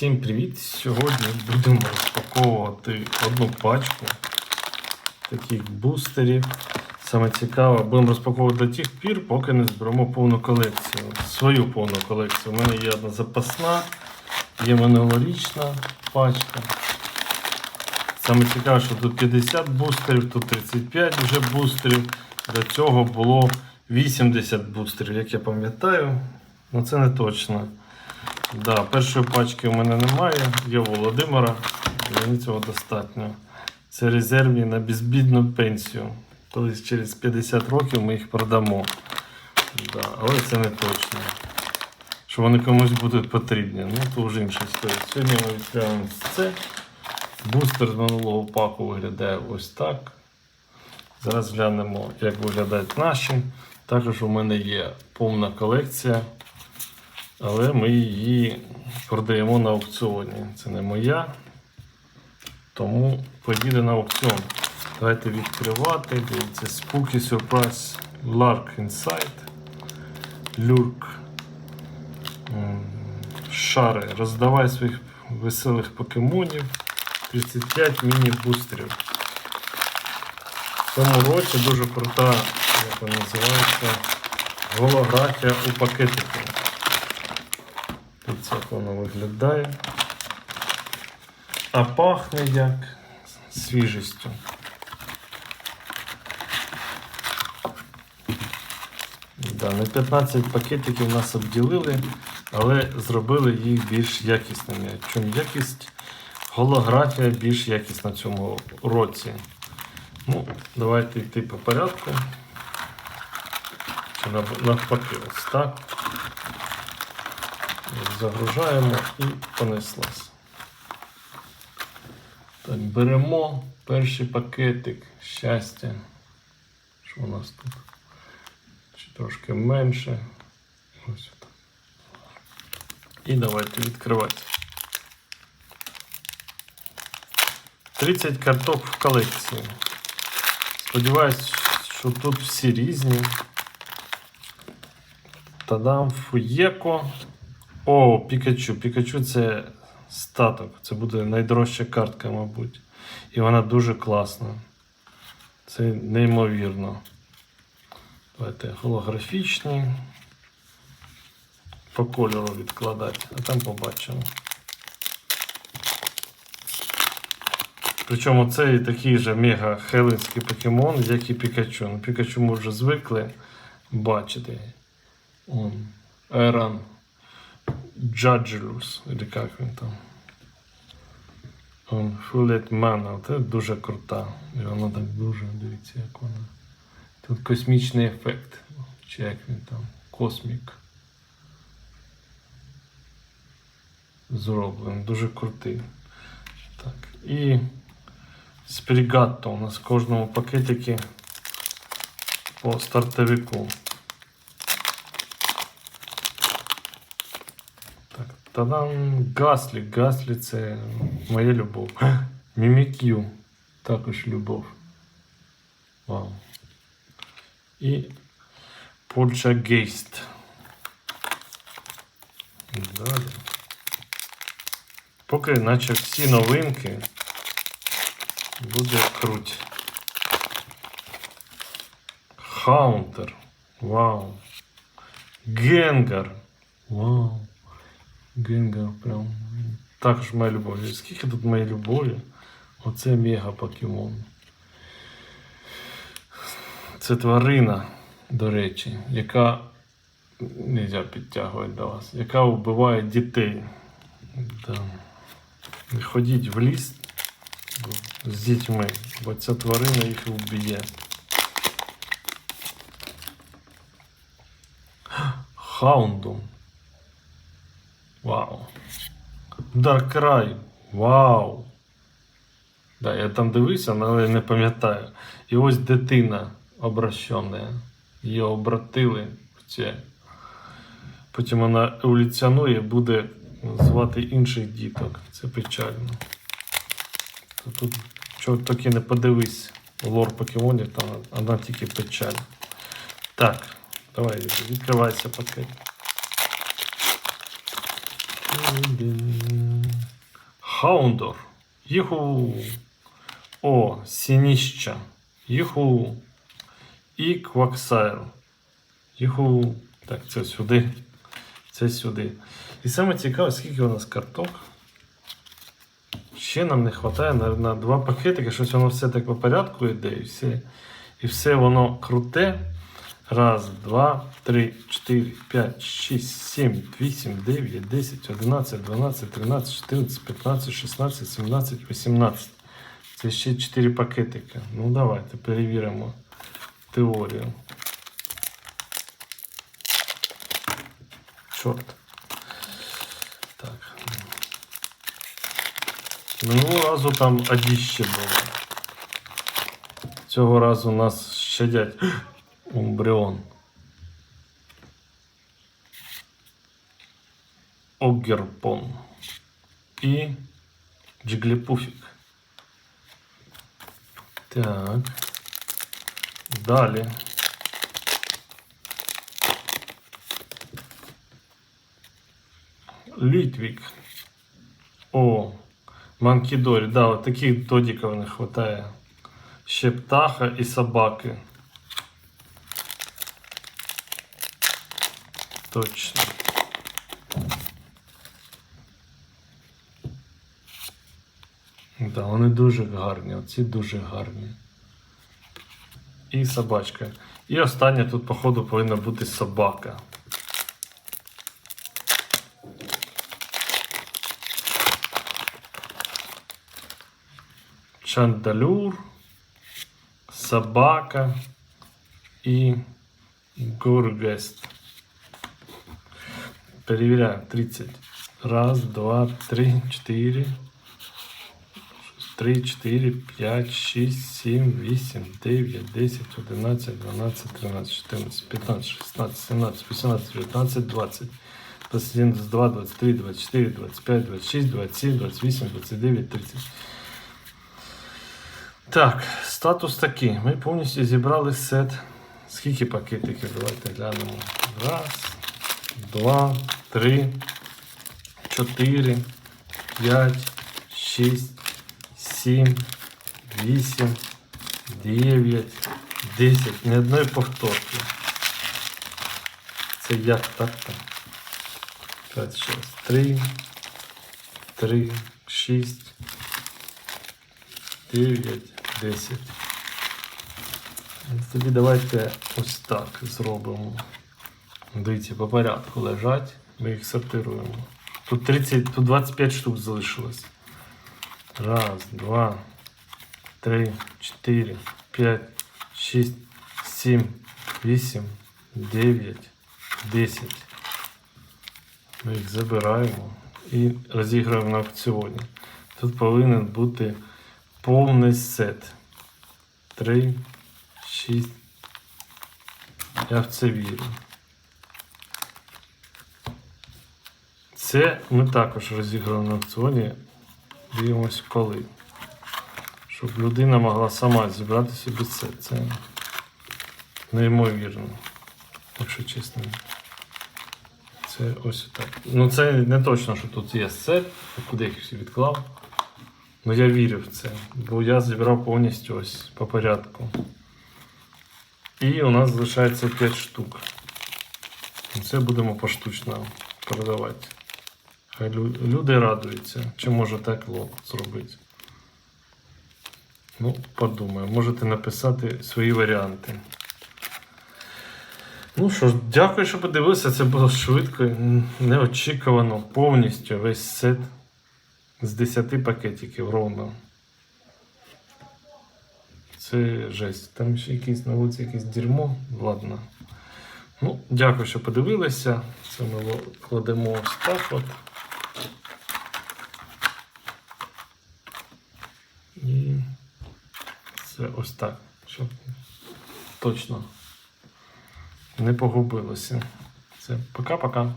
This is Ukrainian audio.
Всім привіт! Сьогодні будемо розпаковувати одну пачку таких бустерів. Саме цікаве, будемо розпаковувати до тих пір, поки не зберемо повну колекцію. Свою повну колекцію. У мене є одна запасна, є минулорічна пачка. Саме цікаве, що тут 50 бустерів, тут 35 вже бустерів. До цього було 80 бустерів, як я пам'ятаю. Ну це не точно. Да, першої пачки у мене немає, є Володимира, мені цього достатньо. Це резервні на безбідну пенсію. Колись через 50 років ми їх продамо. Да, але це не точно. Що вони комусь будуть потрібні. Ну, то вже інша історія. Сьогодні ми відкриваємо це. Бустер з минулого паку виглядає ось так. Зараз глянемо, як виглядають наші. Також у мене є повна колекція але ми її продаємо на аукціоні. Це не моя, тому поїде на аукціон. Давайте відкривати. Дивіться, Spooky Surprise Lark Inside. Люрк. Шари. Роздавай своїх веселих покемонів. 35 міні-бустерів. В цьому році дуже крута, як вона називається, голографія у пакетику. Як воно виглядає. А пахне як свіжістю. Да, на 15 пакетиків нас обділили, але зробили їх більш якісними. Чому якість? Голографія більш якісна в цьому році. Ну, давайте йти по порядку. Навпаки, ось так. Загружаємо і понеслась. Так, беремо перший пакетик щастя. Що у нас тут? Чи трошки менше. Ось так. І давайте відкривати. 30 карток в колекції. Сподіваюсь, що тут всі різні. Тадам, фуєко. О, Пікачу. Пікачу це статок. Це буде найдорожча картка, мабуть. І вона дуже класна. Це неймовірно. Давайте голографічні. По кольору відкладати, а там побачимо. Причому це і такий же мега хелинський покемон, як і Пікачу. Ну, Пікачу ми вже звикли бачити. Он. Еран. Judgelus, или як він там. Он Fullet Mana, це дуже крута. І вона так дуже, дивіться, як вона. Тут космічний ефект. Чи як він там? Космік. Зроблений, дуже крутий. Так. І Спрігатто у нас в кожному пакетикі по стартовику. Тадам Гаслі. Гаслі це моя любов. Мімікю також любов. Вау. І Полчагейст. Далі. Поки наче всі новинки буде круть. Хаунтер. Вау. Генгар. Вау. Генгар прям. Також моя любов. Скільки тут моєї любові? Оце мега покемон. Це тварина, до речі, яка нельзя підтягувати до вас, яка вбиває дітей. Да. Ходіть в ліс з дітьми, бо ця тварина їх вб'є. Хаундум. Вау. Даркрай. Вау. Да, я там дивився, але не пам'ятаю. І ось дитина обращена. Її обратили в це. Потім вона еволюціонує, буде звати інших діток. Це печально. Тут чого таки не подивись лор покемонів, там одна тільки печаль. Так, давай відкривайся пакет. Хаундор. Юху. О, Сініща. Юху. І Кваксайл. Юху. Так, це сюди. Це сюди. І саме цікаве, скільки у нас карток. Ще нам не вистачає на, на два пакетики, щось воно все так по порядку йде, і все, і все воно круте. Раз, два, три, чотири, п'ять, шість, сім, вісім, дев'ять, десять, одинадцять, дванадцять, тринадцять, чотирнадцять, п'ятнадцять, шістнадцять, сімнадцять, вісімнадцять. Це ще чотири пакетики. Ну давайте перевіримо теорію. Чорт. Так. Минулого разу там одіще було. Цього разу нас щадять. Умбріон. Оггерпон. І Джигліпуфік. Так. Далі. Літвік. О, Манкідорі. Да, от таких додіків не вистачає. Ще птаха і собаки. Точно. Да, вони дуже гарні. Оці дуже гарні. І собачка. І остання тут, походу, повинна бути собака. Чандалюр, собака і Гургест. Перевіряємо. 30. Раз, два, три, чотири. Три, чотири, п'ять, шість, сім, вісім, дев'ять, десять, одинадцять, дванадцять, тринадцять, чотирнадцять, п'ятнадцять, шістнадцять, сімнадцять, вісімнадцять, дев'ятнадцять, двадцять. 21, 22, 23, 24, 25, 26, 27, 28, 29, 30. Так, статус такий. Ми повністю зібрали сет. Скільки пакетиків? Давайте глянемо. Раз, два, три, чотири, п'ять, шість, сім, вісім, дев'ять, десять. Ні одної повторки. Це як так там? 5, 6, 3, 3, 6, 9, 10. Тоді давайте ось так зробимо. Дивіться, по порядку лежать, ми їх сортируємо. Тут 30, тут 25 штук залишилось. Раз, два, три, чотири, п'ять, шість, сім, вісім, дев'ять, десять. Ми їх забираємо і розіграємо на аукціоні. Тут повинен бути повний сет. 3, 6. Я в це вірю. Це ми також розіграємо на аукціоні. Дивимось коли. Щоб людина могла сама зібрати собі це. Це неймовірно. Якщо чесно. Це ось так. Ну це не точно, що тут є сет, куди їх всі відклав. Ну я вірю в це, бо я зібрав повністю ось по порядку. І у нас залишається 5 штук. Це будемо поштучно продавати. Хай люди радуються, чи може так лот зробити. Ну, подумаю, можете написати свої варіанти. Ну що ж, дякую, що подивилися. Це було швидко, неочікувано, повністю весь сет з 10 пакетиків ровно. Це жесть. Там ще якийсь на вулиці якесь дерьмо. Ладно. Ну, дякую, що подивилися. Це ми кладемо ось так от. І це ось так. Щоб точно не погубилося. Все, пока-пока.